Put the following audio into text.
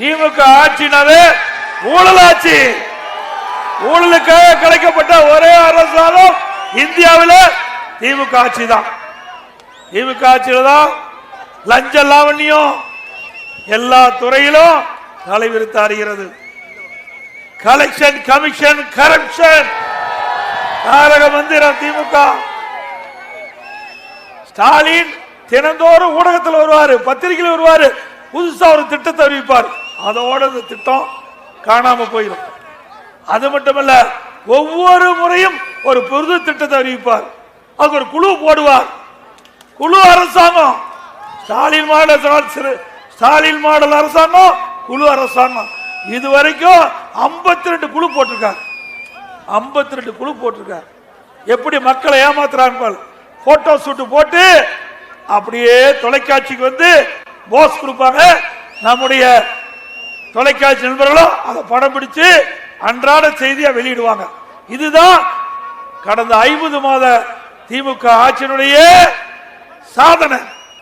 திமுக ஆட்சினாவே ஊழலாட்சி ஊழலுக்காக கிடைக்கப்பட்ட ஒரே அரசாலும் இந்தியாவில் திமுக ஆட்சி தான் திமுக ஆட்சியில் தான் லஞ்ச லாவண்யம் எல்லா துறையிலும் தலைவிரித்து அறிகிறது கலெக்ஷன் கமிஷன் கரப்ஷன் நாடக மந்திரம் திமுக. ஸ்டாலின் தினந்தோறும் ஊடகத்தில் வருவார் பத்திரிகையில் வருவார் புதுசா ஒரு திட்டத்தை அறிவிப்பார். அதோட இந்த திட்டம் காணாம போயிடும் அது மட்டுமல்ல ஒவ்வொரு முறையும் ஒரு புது திட்டத்தை அறிவிப்பார். அதுக்கு ஒரு குழு போடுவார். குழு அரசாங்கம். ஸ்டாலின் மாடல் சிறு ஸ்டாலின் மாடல் அரசாங்கம் குழு அரசாங்கம். இதுவரைக்கும் 52 ரெண்டு குழு போட்டிருக்காங்க. 52 ரெண்டு குழு போட்டிருக்காங்க. எப்படி மக்களை ஏமாத்துறாங்க போட்டோ ஷூட்டு போட்டு அப்படியே தொலைக்காட்சிக்கு வந்து போஸ் கொடுப்பாங்க. நம்முடைய தொலைக்காட்சி நண்பர்களோ அதை படம் பிடிச்சு அன்றாட செய்தியை வெளியிடுவாங்க. இதுதான் கடந்த ஐம்பது மாத திமுக ஆட்சியினுடைய சாதனை.